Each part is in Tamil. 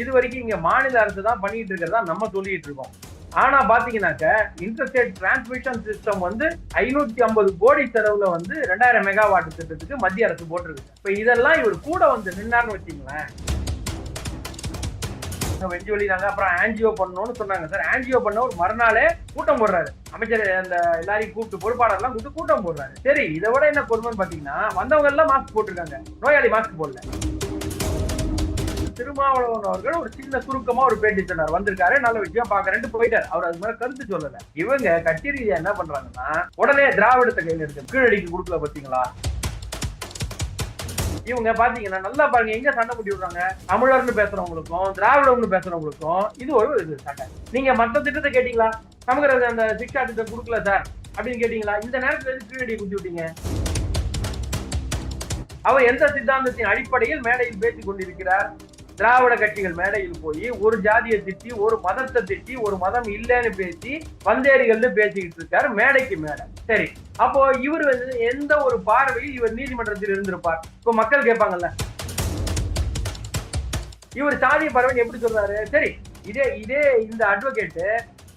இது வரைக்கும் இங்க மாநில அரசு தான் பண்ணிட்டு இருக்கிறதா நம்ம சொல்லிட்டு இருக்கோம். ஆனா பாத்தீங்கன்னாக்க இன்டர்ஸ்டேட் டிரான்ஸ்மிஷன் சிஸ்டம் வந்து ஐநூத்தி ஐம்பது கோடி செலவுல வந்து ரெண்டாயிரம் மெகாவாட் திட்டத்துக்கு மத்திய அரசு போட்டிருக்கு. இப்ப இதெல்லாம் இவர் கூட வந்து நின்னார்னு வச்சுங்களேன் வெஞ்சு வழிதாங்க அப்புறம் ஆன்ஜியோ பண்ணணும்னு சொன்னாங்க சார். ஆன்ஜியோ பண்ண ஒரு மறுநாளே கூட்டம் போடுறாரு. அமைச்சர் அந்த எல்லாரையும் கூப்பிட்டு பொறுப்பாளர்லாம் கூப்பிட்டு கூட்டம் போடுறாரு. சரி இதை விட என்ன கொடுமைன்னு பாத்தீங்கன்னா வந்தவங்க எல்லாம் மாஸ்க் போட்டிருக்காங்க. நோயாளி மாஸ்க் போடல. திருமாவளவன் அவர்கள் ஒரு சின்ன சுருக்கமா ஒரு பேட்டி சொன்னார். வந்திருக்காரு நல்ல விஷயம் பாக்குறேன்ட்டு போயிட்டார். அவர் அது மேல கருத்து சொல்லல. இவங்க கட்சி ரீதியா என்ன பண்றாங்கன்னா உடனே திராவிடத்தை கையில் எடுத்து கீழடிக்கு கொடுக்கல பாத்தீங்களா? இவங்க பாத்தீங்கன்னா நல்லா பாருங்க எங்க சண்டை முட்டி விடுறாங்க? தமிழர்னு பேசுறவங்களுக்கும் திராவிடம்னு பேசுறவங்களுக்கும் இது ஒரு இது சண்டை. நீங்க மத்த திட்டத்தை கேட்டீங்களா? நமக்கு அந்த சிக்ஷா திட்டம் கொடுக்கல சார் அப்படின்னு கேட்டீங்களா? இந்த நேரத்துல இருந்து கீழடி குத்தி விட்டீங்க? அவர் எந்த சித்தாந்தத்தின் அடிப்படையில் மேடையில் பேசிக் கொண்டிருக்கிறார்? திராவிட கட்சிகள் மேடையில் போய் ஒரு ஜாதியை திட்டி ஒரு மதத்தை திட்டி ஒரு மதம் இல்லைன்னு பேசி வந்தேரிகள்னு பேசிக்கிட்டு இருக்காரு மேடைக்கு மேடை சரி. அப்போ இவர் வந்து எந்த ஒரு பார்வையில் இவர் நீதிமன்றத்தில் இருந்திருப்பார்? இப்போ மக்கள் கேட்பாங்கல்ல. இவர் சாதிய பறவை எப்படி சொல்றாரு? சரி. இதே இதே இந்த அட்வொகேட்டு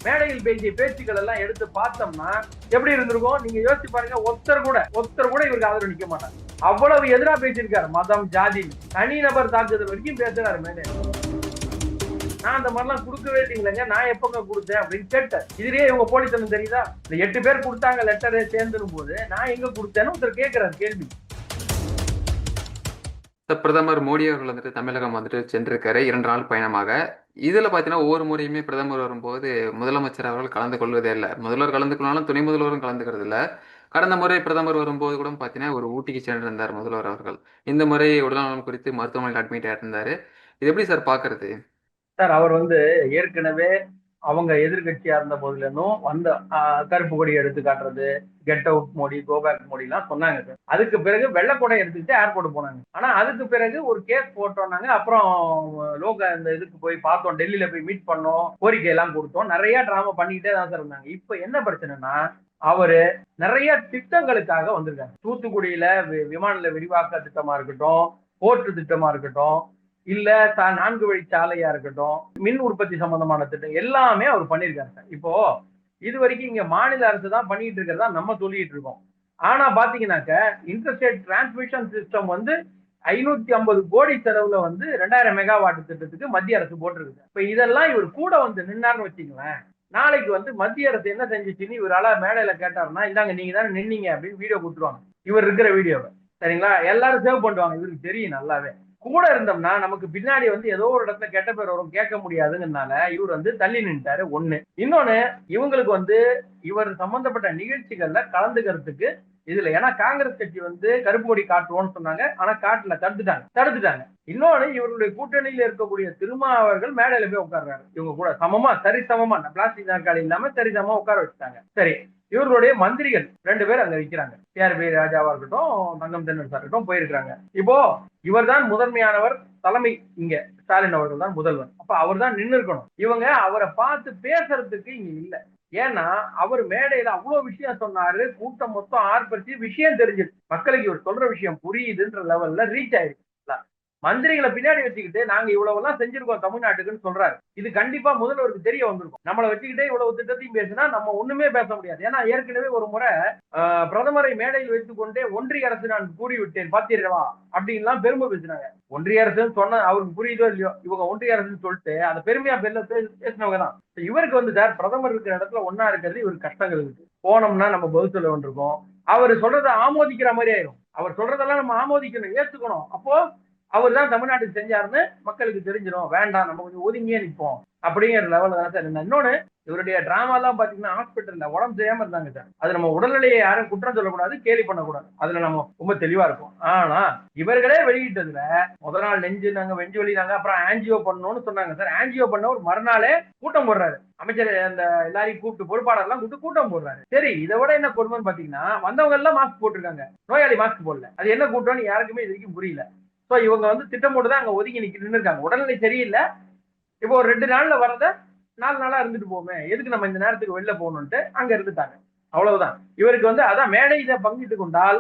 மேடையில் பேசிய பேச்சுக்கள் எல்லாம் எடுத்து பார்த்தோம்னா எப்படி இருந்திருக்கும்? நீங்க யோசிச்சு பாருங்க ஒருத்தர் கூட ஒருத்தர் கூட இவருக்கு ஆதரவு நிக்க மாட்டாங்க அவ்வளவு எதிரா பேசியிருக்காரு. மதம் ஜாதி தனிநபர் தாக்குதல் வரைக்கும் பேசுறாரு மேலே. நான் அந்த மாதிரிலாம் கொடுக்கவே இல்லைங்க. நான் எப்பங்க கொடுத்தேன் அப்படின்னு கேட்டேன் இதுலயே இவங்க போலித்தனம் தெரியுதா? இந்த எட்டு பேர் கொடுத்தாங்க லெட்டரு சேர்ந்துடும் போது நான் எங்க கொடுத்தேன்னு ஒருத்தர் கேட்கிறாரு கேள்வி. பிரதமர் மோடி அவர்கள் வந்துட்டு தமிழகம் வந்துட்டு சென்றிருக்காரு. இரண்டு நாள் பயணமாக. இதுல பாத்தீங்கன்னா ஒவ்வொரு முறையுமே பிரதமர் வரும்போது முதலமைச்சர் அவர்கள் கலந்து கொள்வதே இல்லை. முதல்வர் கலந்து கொள்ளாலும் துணை முதல்வரும் கலந்துக்கிறது இல்ல கடந்த முறை பிரதமர் வரும்போது கூட பாத்தீங்கன்னா ஒரு ஊட்டிக்கு சென்றிருந்தார் முதல்வர் அவர்கள். இந்த முறை உடல்நலம் குறித்து மருத்துவமனையில் அட்மிட் ஆயிருந்தாரு. இது எப்படி சார் பாக்குறது? சார் அவர் வந்து ஏற்கனவே அவங்க எதிர்கட்சியா இருந்த போதிலும் வந்த கருப்பு கொடி எடுத்து காட்டுறது get out Modi go back Modi எல்லாம் சொன்னாங்க சார். அதுக்கு பிறகு வெள்ளக்கொடை எடுத்துக்கிட்டு ஏர்போர்ட் போனாங்க. ஆனா அதுக்கு பிறகு ஒரு கேஸ் போட்டோம்னாங்க அப்புறம் லோக இந்த இதுக்கு போய் பார்த்தோம். டெல்லியில போய் மீட் பண்ணோம். கோரிக்கை எல்லாம் கொடுத்தோம். நிறைய டிராமா பண்ணிக்கிட்டே தான் சார் இருந்தாங்க. இப்ப என்ன பிரச்சனைனா அவரு நிறைய திட்டங்களுக்காக வந்திருக்காரு. தூத்துக்குடியில விமான விரிவாக்க திட்டமா இருக்கட்டும் போர்ட்டு திட்டமா இருக்கட்டும் இல்ல நான்கு வழி சாலையா இருக்கட்டும் மின் உற்பத்தி சம்பந்தமான திட்டம் எல்லாமே அவர் பண்ணியிருக்காரு சார். இப்போ இது வரைக்கும் இங்க மாநில அரசு தான் பண்ணிட்டு இருக்கிறதா நம்ம சொல்லிட்டு இருக்கோம். ஆனா பாத்தீங்கன்னாக்க இன்டர்ஸ்டேட் டிரான்ஸ்மிஷன் சிஸ்டம் வந்து ஐநூத்தி ஐம்பது கோடி செலவுல வந்து ரெண்டாயிரம் மெகாவாட் திட்டத்துக்கு மத்திய அரசு போட்டிருக்கு இப்ப இதெல்லாம் இவர் கூட வந்து நின்னார்னு வச்சுங்களேன் நாளைக்கு வந்து மத்திய அரசு என்ன செஞ்சிச்சுன்னு இவரால மேடையில கேட்டாருன்னா இந்தாங்க நீங்க தானே நின்னீங்க அப்படின்னு வீடியோ கொடுத்துருவாங்க. இவர் இருக்கிற வீடியோவை சரிங்களா? எல்லாரும் சேவ் பண்ணுவாங்க இவருக்கு தெரியும் நல்லாவே. கூட இருந்தோம்னா நமக்கு பின்னாடி வந்து ஏதோ ஒரு இடத்துல கெட்ட பேர் வரும் கேட்க முடியாதுங்கனால இவர் வந்து தள்ளி நின்ட்டாரு ஒண்ணு. இன்னொன்னு இவங்களுக்கு வந்து இவர் சம்பந்தப்பட்ட நிகழ்ச்சிகள்ல கலந்துக்கிறதுக்கு இதுல. ஏன்னா காங்கிரஸ் கட்சி வந்து கருப்பு கொடி காட்டுவோம்னு சொன்னாங்க. ஆனா காட்டுல தடுத்துட்டாங்க. தடுத்துட்டாங்க. இன்னொன்னு இவருடைய கூட்டணியில இருக்கக்கூடிய திருமா அவர்கள் மேடையில போய் உட்கார்றாரு. இவங்க கூட சமமா சரி சமமா பிளாஸ்டிக் நாற்காலி இல்லாம சரி சமமா உட்கார வச்சுட்டாங்க. சரி இவர்களுடைய மந்திரிகள் ரெண்டு பேர் அங்க நிக்கிறாங்க. பிஆர் பி ராஜாவா இருக்கட்டும் தங்கம் தென்னன் சார் இருக்கட்டும் போயிருக்கிறாங்க. இப்போ இவர்தான் முதன்மையானவர் தலைமை இங்க ஸ்டாலின் அவர்கள் தான் முதல்வர். அப்ப அவர் தான் நின்று இருக்கணும் இவங்க அவரை பார்த்து பேசுறதுக்கு இங்க இல்லை. ஏன்னா அவர் மேடையில அவ்வளவு விஷயம் சொன்னாரு கூட்டம் மொத்தம் ஆர்ப்பரிச்சு விஷயம் தெரிஞ்சிருச்சு மக்களுக்கு இவர் சொல்ற விஷயம் புரியுதுன்ற லெவல்ல ரீச் ஆயிருக்கு. மந்திரிகளை பின்னாடி வச்சுக்கிட்டு நாங்க இவ்வளவு எல்லாம் செஞ்சிருக்கோம் தமிழ்நாட்டுக்குன்னு சொல்றாரு. இது கண்டிப்பா முதல்வருக்கு தெரிய வந்திருக்கும். நம்மளை வச்சுக்கிட்டே இவ்வளவு திட்டத்தையும் பேசினா நம்ம ஒண்ணுமே பேச முடியாது. ஏன்னா ஏற்கனவே ஒரு முறை பிரதமரை மேடையில் வைத்துக் கொண்டே ஒன்றிய அரசு நான் கூறிவிட்டேன். பாத்தீர்களா? அப்படின்லாம் பெருமை பேசினாங்க. ஒன்றிய அரசுன்னு சொன்ன அவருக்கு புரியுதோ இல்லையோ? இவங்க ஒன்றிய அரசுன்னு சொல்லிட்டு அந்த பெருமையா பெல்ல பேசினவங்க தான். இவருக்கு வந்து சார் பிரதமர் இருக்கிற இடத்துல ஒன்னா இருக்கிறது இவருக்கு கஷ்டங்கள் இருக்கு. போனோம்னா நம்ம பதில் சொல்ல வேண்டியிருக்கோம். அவர் சொல்றதை ஆமோதிக்கிற மாதிரி ஆயிரும். அவர் சொல்றதெல்லாம் நம்ம ஆமோதிக்கணும் ஏத்துக்கணும். அப்போ அவர் தான் தமிழ்நாட்டுக்கு செஞ்சாருன்னு மக்களுக்கு தெரிஞ்சிடும் வேண்டாம் நம்ம கொஞ்சம் ஒதுங்கியே நிற்போம். அப்படிங்கிற லெவலில் தான் சார் இருந்தா. இன்னொன்னு இவருடைய டிராமா எல்லாம் பாத்தீங்கன்னா ஹாஸ்பிட்டல்ல உடம்பு செய்யாம இருந்தாங்க சார். அது நம்ம உடல்நிலையை யாரும் குற்றம் சொல்லக்கூடாது கேலி பண்ணக்கூடாது. அதுல நம்ம ரொம்ப தெளிவா இருக்கும் ஆனா இவர்களே வெளியிட்டதுல முதல் நாள் நெஞ்சு நாங்க வெஞ்சு வலினாங்க அப்புறம் ஆன்ஜியோ பண்ணணும்னு சொன்னாங்க சார். ஆன்ஜியோ பண்ண ஒரு மறுநாளே கூட்டம் போடுறாரு. அமைச்சர் அந்த எல்லாரையும் கூப்பிட்டு பொறுப்பாளர்லாம் கூப்பிட்டு கூட்டம் போடுறாரு. சரி இதை விட என்ன கொடுமைன்னு பாத்தீங்கன்னா வந்தவங்க எல்லாம் மாஸ்க் போட்டிருக்காங்க. நோயாளி மாஸ்க் போடல. அது என்ன கூட்டம்னு யாருக்குமே இது வரைக்கும் புரியல. சோ இவங்க வந்து திட்டம் போட்டு தான் அங்க ஒதுங்கி நிக்க நின்னுருக்காங்க உடல்நிலை சரியில்லை. இப்போ ஒரு ரெண்டு நாள்ல வரத நாலு நாளா இருந்துட்டு போமே. எதுக்கு நம்ம இந்த நேரத்துக்கு வெளில போகணும்ட்டு அங்க இருந்துட்டாங்க. அவ்வளவுதான். இவருக்கு வந்து அதான் மேடையில பங்கிட்டு கொண்டால்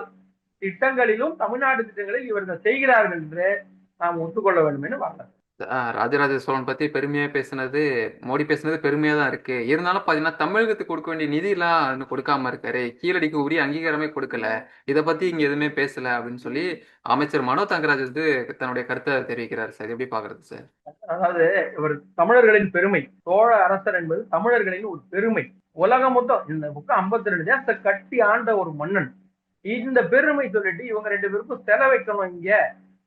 திட்டங்களிலும் தமிழ்நாடு திட்டங்களில் இவர்கள் செய்கிறார்கள் என்று நாம் ஒத்துக்கொள்ள வேண்டும் என்று வரல ராஜராஜ சோழன் பத்தி பெருமையா பேசுனது மோடி பேசுனது பெருமையா தான் இருக்கு. இருந்தாலும் பாத்தீங்கன்னா தமிழகத்துக்கு கொடுக்க வேண்டிய நிதி எல்லாம் இன்னும் கொடுக்காம இருக்காரு. கீழடிக்கு உரிய அங்கீகாரமே கொடுக்கல. இத பத்தி இங்க எதுவுமே பேசல அப்படின்னு சொல்லி அமைச்சர் மனோ தங்கராஜ் வந்து தன்னுடைய கருத்தை தெரிவிக்கிறார் சார். எப்படி பாக்குறது சார்? அதாவது இவர் தமிழர்களின் பெருமை சோழ அரசர் என்பது தமிழர்களின் ஒரு பெருமை. உலகம் மொத்தம் இந்த புக்கம் ஐம்பத்தி ரெண்டு தேசத்தை கட்டி ஆண்ட ஒரு மன்னன். இந்த பெருமை சொல்லிட்டு இவங்க ரெண்டு பேருக்கும் செலவைக்கணும் இங்க.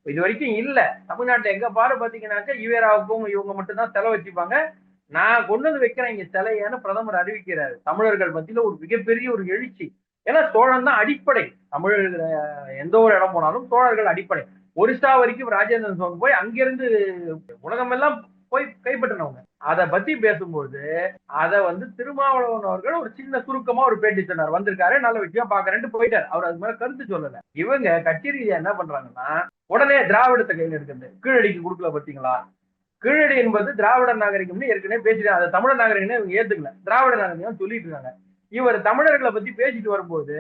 இது வரைக்கும் இல்ல. தமிழ்நாட்டுல எங்க பாரு பாத்தீங்கன்னாக்கா ஈவேராவுக்கும் இவங்க மட்டும்தான் செலவு வச்சுப்பாங்க. நான் கொண்டு வந்து வைக்கிறேன் இங்க சிலையான்னு பிரதமர் அறிவிக்கிறாரு. தமிழர்கள் மத்தியில ஒரு மிகப்பெரிய ஒரு எழுச்சி. ஏன்னா சோழன் தான் அடிப்படை. தமிழர்கள் எந்த ஒரு இடம் போனாலும் சோழர்கள் அடிப்படை. ஒரிசா வரைக்கும் ராஜேந்திரன் சோழன் போய் அங்கிருந்து உலகமெல்லாம் போய் கைப்பற்றினவங்க. அதை பத்தி பேசும்போது அதை வந்து திருமாவளவன் அவர்கள் ஒரு சின்ன சுருக்கமா ஒரு பேட்டி சொன்னார். வந்திருக்காரு நல்ல விஷயம் பாக்குறேன்ட்டு போயிட்டார். அவர் அது மேல கருத்து சொல்லல. இவங்க கட்சி ரீதியா என்ன பண்றாங்கன்னா உடனே திராவிடத்தை கையில் எடுக்கிறது கீழடிக்கு கொடுக்கல பாத்தீங்களா கீழடி என்பது திராவிட நாகரிகம்னு ஏற்கனவே பேசிட்டு அதை தமிழர் நாகரிகம்னு இவங்க ஏத்துக்கல. திராவிட நாகரிகம் சொல்லிட்டு இருக்காங்க. இவர் தமிழர்களை பத்தி பேசிட்டு வரும்போது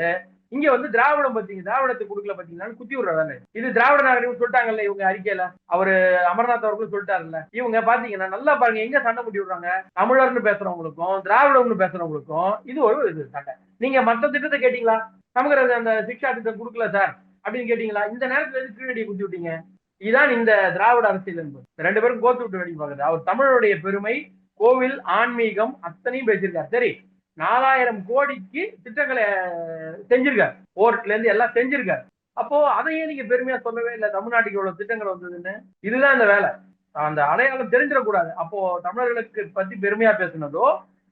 இங்க வந்து திராவிடம் பத்தி திராவிடத்தை கொடுக்கல பாத்தீங்கன்னா குத்தி விடுறதானே இது திராவிட நாகரிகம் சொல்லிட்டாங்கல்ல இவங்க அறிக்கையில? அவரு அமர்நாத் அவர்களும் சொல்லிட்டாருல்ல. இவங்க பாத்தீங்கன்னா நல்லா பாருங்க எங்க சண்டை முடி விடுறாங்க? தமிழர்னு பேசுறவங்களுக்கும் திராவிடம்னு பேசுறவங்களுக்கும் இது ஒரு இது சண்டை. நீங்க மத்த திட்டத்தை கேட்டீங்களா? நமக்கு அந்த சிக்ஷா திட்டம் கொடுக்கல சார். அப்படின்னு கேட்டீங்களா? இந்த நேரத்துல எதுக்கு கீழடியை குத்தி விட்டீங்க? இதுதான் இந்த திராவிட அரசியல் என்பது. ரெண்டு பேரும் கோத்து விட்டு வேடி பார்க்குது. அவர் தமிழருடைய பெருமை கோவில் ஆன்மீகம் அத்தனையும் பேசியிருக்காரு. சரி நாலாயிரம் கோடிக்கு திட்டங்களை செஞ்சிருக்காரு. போர்ட்ல இருந்து எல்லாம் செஞ்சிருக்காரு. அப்போ அதையே நீங்க பெருமையா சொல்லவே இல்லை. தமிழ்நாட்டுக்கு இவ்வளவு திட்டங்கள் வந்ததுன்னு. இதுதான் இந்த வேலை. அந்த அடையாளம் தெரிஞ்சிடக்கூடாது. அப்போ தமிழர்களுக்கு பத்தி பெருமையா பேசுனதோ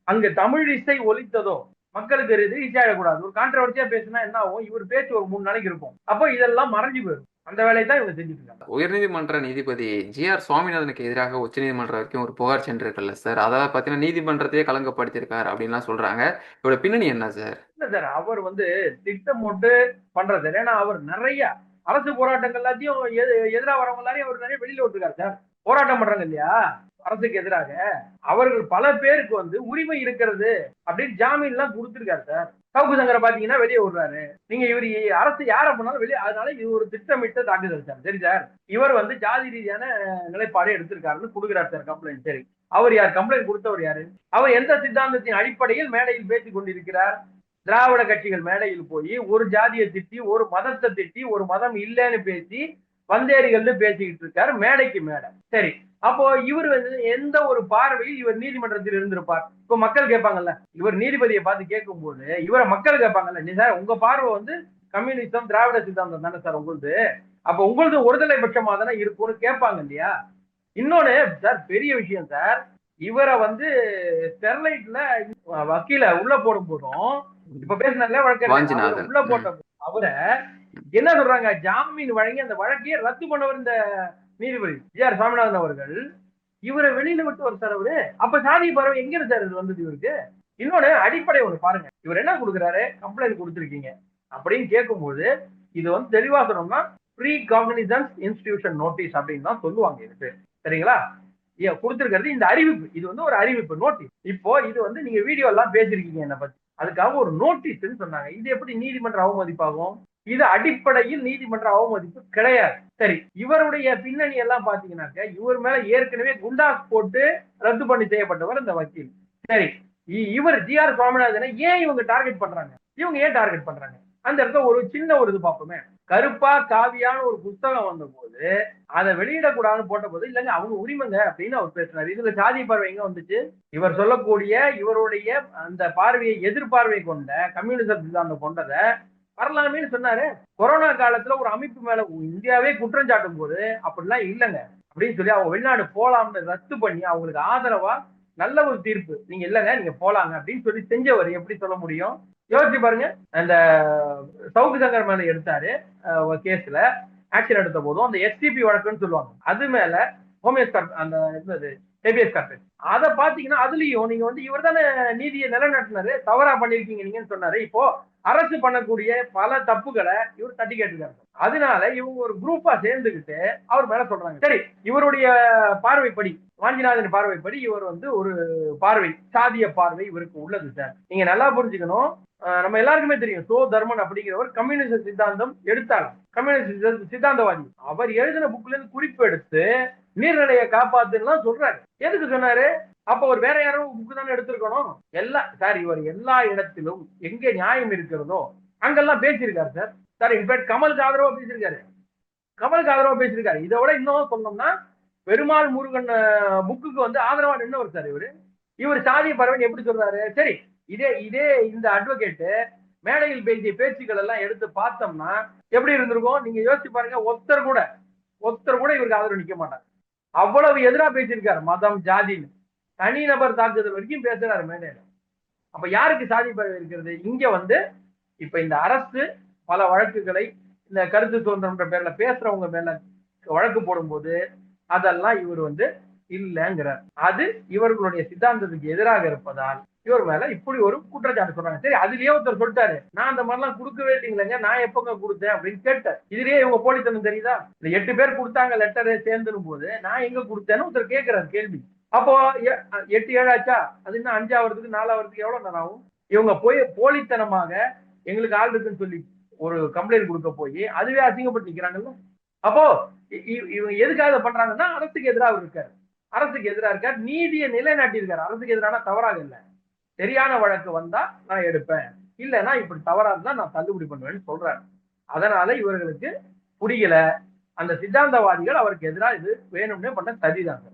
அங்க தமிழ் இசை ஒலித்ததோ மக்களுக்கு ரீச் ஆகிடக்கூடாது ஒரு கான்ட்ரவர்சியா பேசினா என்ன ஆகும்? இவர் பேச்சு ஒரு மூணு நாளைக்கு இருக்கும். அப்போ இதெல்லாம் மறைஞ்சு போயிடும். அந்த வேலையை தான் இவங்க செஞ்சுட்டு இருக்காங்க. உயர்நீதிமன்ற நீதிபதி ஜி ஆர் சுவாமிநாதனுக்கு எதிராக உச்சநீதிமன்றம் வரைக்கும் ஒரு புகார் சென்றிருக்குல்ல சார்? அதாவது பார்த்தீங்கன்னா நீதிமன்றத்தையே கலங்கப்படுத்தியிருக்காரு அப்படின்லாம் சொல்றாங்க. இதோட பின்னணி என்ன சார்? இல்ல சார். அவர் வந்து திட்டம் போட்டு பண்றது ஏன்னா அவர் நிறைய அரசு போராட்டங்கள் எல்லாத்தையும் எதிராக வரவங்க எல்லாரையும் அவர் நிறைய வெளியில விட்டுருக்காரு சார். போராட்டம் பண்றாங்க இல்லையா? அரசுக்கு எதிராக. அவர்கள் பல பேருக்கு வந்து உரிமை இருக்கிறது அப்படின்னு ஜாமீன் எல்லாம் கொடுத்துருக்காரு சார். சவுக்கு சங்கரை பாத்தீங்கன்னா வெளியே விடுறாரு நீங்க இவர் அரசு யார பண்ணாலும் வெளியே அதனால இது ஒரு திட்டமிட்ட தாக்குதல் சார். சரி சார் இவர் வந்து ஜாதி ரீதியான நிலைப்பாடு எடுத்திருக்காருன்னு கொடுக்குறாரு சார் கம்ப்ளைண்ட் சரி அவர் யார்? கம்ப்ளைண்ட் கொடுத்தவர் யாரு? அவர் எந்த சித்தாந்தத்தின் அடிப்படையில் மேடையில் பேசிக் கொண்டிருக்கிறார்? திராவிட கட்சிகள் மேடையில் போய் ஒரு ஜாதியை திட்டி ஒரு மதத்தை திட்டி ஒரு மதம் இல்லைன்னு பேசி வந்தேரிகள்னு பேசிக்கிட்டு இருக்காரு மேடைக்கு மேடை. சரி அப்போ இவர் வந்து எந்த ஒரு பார்வையில் இவர் நீதிமன்றத்தில் இருந்திருப்பார்? இப்ப மக்கள் கேட்பாங்கல்ல இவர் நீதிபதியை பார்த்து கேட்கும் போது இவரை மக்கள் கேட்பாங்கல்ல நீ சார் உங்க பார்வை வந்து கம்யூனிசம் திராவிட சித்தாந்தம் தானே சார் உங்களுது? அப்ப உங்களது ஒருதலை பட்சமா தானே இருக்கும்னு கேட்பாங்க இல்லையா? இன்னொன்னு சார் பெரிய விஷயம் சார் இவரை வந்து ஸ்டெர்லைட்ல வக்கீல உள்ள போடும் போதும் இப்ப பேசினால வழக்கு உள்ள போட்ட அவரை என்ன சொல்றாங்க? ஜாமீன் வழங்கி அந்த வழக்கையே ரத்து பண்ணவர் இந்த நீதிபதி ஜி ஆர் சாமிநாதன் அவர்கள். இவரை வெளியில விட்டு ஒரு சார் அவரு. அப்ப சாதி பறவை எங்க இருந்தார் இது வந்தது இவருக்கு. இன்னொன்னு அடிப்படை ஒண்ணு பாருங்க. இவர் என்ன கொடுக்குறாரு? கம்ப்ளைண்ட் கொடுத்துருக்கீங்க. அப்படின்னு கேட்கும்போது இது வந்து தெளிவா சொன்னோம்னா ப்ரீ காக்னிசன்ஸ் இன்ஸ்டிடியூஷன் நோட்டீஸ் அப்படின்னு தான் சொல்லுவாங்க இதுக்கு. சரிங்களா? கொடுத்துருக்கிறது இந்த அறிவிப்பு. இது வந்து ஒரு அறிவிப்பு நோட்டீஸ் இப்போ இது வந்து நீங்க வீடியோ எல்லாம் பேசிருக்கீங்க என்ன பத்தி. அதுக்காக ஒரு நோட்டீஸ்ன்னு சொன்னாங்க. இது எப்படி நீதிமன்ற அவமதிப்பாகும்? இது அடிப்படையில் நீதிமன்ற அவமதிப்பு கிடையாது. சரி இவருடைய பின்னணி எல்லாம் பாத்தீங்கன்னாக்க இவர் மேல ஏற்கனவே குண்டாஸ் போட்டு ரத்து பண்ணி செய்யப்பட்டவர் இந்த வக்கீல். சரி இவர் ஜி ஆர் சுவாமிநாதனை ஏன் இவங்க டார்கெட் பண்றாங்க? இவங்க ஏன் டார்கெட் பண்றாங்க? அந்த இடத்துல ஒரு சின்ன ஒரு இது பார்ப்போமே. கருப்பா காவியான ஒரு புத்தகம் வந்த போது அதை வெளியிடக்கூடாதுன்னு போட்ட போது இல்லைங்க அவங்க உரிமைங்க அப்படின்னு அவர் பேசுறாரு. இதுல சாதி பார்வை எங்க வந்துச்சு? இவர் சொல்லக்கூடிய இவருடைய அந்த பார்வையை எதிர்பார்வை கொண்ட கம்யூனிசம் சித்தாந்தம் கொண்டதை வரலாமேன்னு சொன்னாரு. கொரோனா காலத்துல ஒரு அமைப்பு மேல இந்தியாவே குற்றம் சாட்டும் போது அப்படிலாம் இல்லைங்க. அப்படின்னு சொல்லி அவங்க வெளிநாடு போலாம்னு ரத்து பண்ணி அவங்களுக்கு ஆதரவா நல்ல ஒரு தீர்ப்பு. நீங்க இல்லைங்க நீங்க போலாங்க அப்படின்னு சொல்லி செஞ்சவர் எப்படி சொல்ல முடியும்? யோசிச்சு பாருங்க. அந்த சவுக்கு சங்கர் மேல எடுத்தாரு கேஸ்ல. ஆக்ஷன் எடுத்த போதும் அந்த எஸ்டிபி வழக்குன்னு சொல்லுவாங்க. அது மேல ஹோமியஸ் அந்த இருந்தது ஹேபியஸ் கார்பஸ் அதை பாத்தீங்கன்னா அதுலயும் நீங்க வந்து இவர் தானே நீதியை நிலைநாட்டினாரு தவறா பண்ணிருக்கீங்க நீங்கன்னு சொன்னாரு. இப்போ அரசு பண்ணக்கூடிய பல தப்புகளை இவர் தட்டி கேட்டுக்காரு அதனால இவங்க ஒரு குரூப்பா சேர்ந்துகிட்டு அவர் மேல சொல்றாங்க. சரி இவருடைய பார்வைப்படி வாஞ்சிநாதன் பார்வைப்படி இவர் வந்து ஒரு பார்வை சாதிய பார்வை இவருக்கு உள்ளது சார். நீங்க நல்லா புரிஞ்சுக்கணும். நம்ம எல்லாருக்குமே தெரியும் சோ தர்மன் அப்படிங்கிறவர் கம்யூனிஸ்ட் சித்தாந்தம் எடுத்தாலும் கம்யூனிஸ்ட் சித்தாந்தவாதி. அவர் எழுதின புக்ல இருந்து குறிப்பு எடுத்து நீர்நிலையை காப்பாத்துன்னு சொல்றாரு. எதுக்கு சொன்னாரு? அப்ப ஒரு வேற யாரும் புக்கு தானே எடுத்திருக்கணும். எல்லா சார் இவர் எல்லா இடத்திலும் எங்க நியாயம் இருக்கிறதோ அங்கெல்லாம் பேசியிருக்காரு சார். சார் இன்ஃபேக்ட் கமலுக்கு ஆதரவா பேசியிருக்காரு. கமலுக்கு ஆதரவா பேசியிருக்காரு. இதை விட இன்னும் சொன்னோம்னா பெருமாள் முருகன் புக்குக்கு வந்து ஆதரவா நின்னவர் சார் இவரு. இவர் சாதி பரவன் எப்படி சொல்றாரு? சரி இதே இதே இந்த அட்வொகேட்டு மேடையில் பேசிய பேச்சுக்கள் எல்லாம் எடுத்து பார்த்தோம்னா எப்படி இருந்திருக்கும்? நீங்க யோசிச்சு பாருங்க ஒருத்தர் கூட ஒருத்தர் கூட இவருக்கு ஆதரவு நிக்க மாட்டார். அவ்வளவு எதிரா பேசியிருக்காரு மதம் ஜாதின்னு. தனிநபர் தாக்குதல் வரைக்கும் பேசுறாரு மேடையில. அப்ப யாருக்கு சாதி பதவி இருக்கிறது? இங்க வந்து இப்ப இந்த அரசு பல வழக்குகளை இந்த கருத்து சுதந்திரம்ன்ற பேர்ல பேசுறவங்க மேல வழக்கு போடும்போது அதெல்லாம் இவர் வந்து இல்லைங்கிறார் அது இவர்களுடைய சித்தாந்தத்துக்கு எதிராக இருப்பதால் இவர் மேல இப்படி ஒரு குற்றச்சாட்டு சொல்றாங்க. சரி அதுலயே ஒருத்தர் சொல்லிட்டாரு நான் அந்த மாதிரிலாம் கொடுக்கவே இல்லைங்க நான் எப்பங்க கொடுத்தேன்? அப்படின்னு கேட்டேன் இதுலயே இவங்க போலித்தனம் தெரியுதா? இந்த எட்டு பேர் கொடுத்தாங்க லெட்டரே சேர்ந்துடும் போது நான் எங்க கொடுத்தேன்னு ஒருத்தர் கேட்கிறார் கேள்வி. அப்போ எ- எட்டு ஏழாச்சா அது இன்னும் அஞ்சாவதுக்கு நாலாவதுக்கு எவ்வளவு நேரம் ஆகும்? இவங்க போய் போலித்தனமாக எங்களுக்கு ஆள் இருக்குன்னு சொல்லி ஒரு கம்ப்ளைண்ட் கொடுக்க போய் அதுவே அசிங்கப்பட்டு நிக்கிறாங்கல்ல. அப்போ இவங்க எதுக்காக பண்றாங்கன்னா அரசுக்கு எதிராக இருக்காரு. அரசுக்கு எதிராக இருக்கார் நீதியை நிலைநாட்டியிருக்கார். அரசுக்கு எதிரான தவறாக இல்லை சரியான வழக்கு வந்தா நான் எடுப்பேன். இல்லைன்னா இப்படி தவறா இருந்தா நான் தள்ளுபடி பண்ணுவேன்னு சொல்றாரு. அதனால இவர்களுக்கு புரியல. அந்த சித்தாந்தவாதிகள் அவருக்கு எதிராக இது வேணும்னே பண்ண சதிதான் சார்.